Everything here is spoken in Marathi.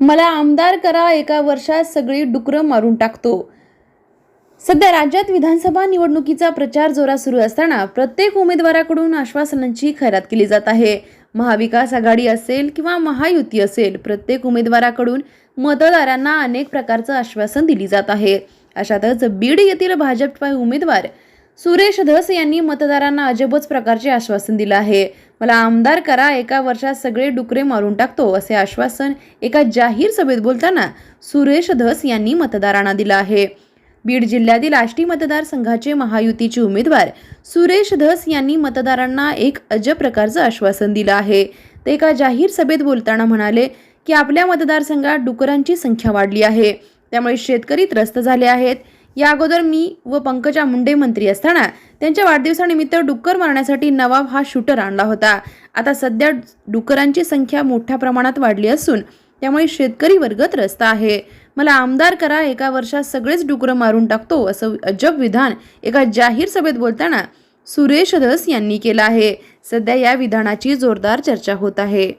मला आमदार करा एका वर्षात सगळी डुकरं मारून टाकतो. सध्या राज्यात विधानसभा निवडणुकीचा प्रचार जोरात सुरू असताना प्रत्येक उमेदवाराकडून आश्वासनांची खैरात केली जात आहे. महाविकास आघाडी असेल किंवा महायुती असेल प्रत्येक उमेदवाराकडून मतदारांना अनेक प्रकारचं आश्वासन दिली जात आहे. अशातच बीड येथील भाजप उमेदवार सुरेश धस यांनी मतदारांना अजबच प्रकारचे आश्वासन दिलं आहे. मला आमदार करा एका वर्षात सगळे डुकरे मारून टाकतो असे आश्वासन एका जाहीर सभेत बोलताना सुरेश धस यांनी मतदारांना दिलं आहे. बीड जिल्ह्यातील आष्टी मतदारसंघाचे महायुतीचे उमेदवार सुरेश धस यांनी मतदारांना एक अजब प्रकारचं आश्वासन दिलं आहे. ते एका जाहीर सभेत बोलताना म्हणाले की आपल्या मतदारसंघात डुकरांची संख्या वाढली आहे. त्यामुळे शेतकरी त्रस्त झाले आहेत. या अगोदर मी व पंकजा मुंडे मंत्री असताना त्यांच्या वाढदिवसानिमित्त डुक्कर मारण्यासाठी नवाब हा शूटर आणला होता. आता सध्या डुकरांची संख्या मोठ्या प्रमाणात वाढली असून त्यामुळे शेतकरी वर्ग त्रस्त आहे. मला आमदार करा एका वर्षात सगळेच डुकरं मारून टाकतो असं अजब विधान एका जाहीर सभेत बोलताना सुरेश धस यांनी केलं आहे. सध्या या विधानाची जोरदार चर्चा होत आहे.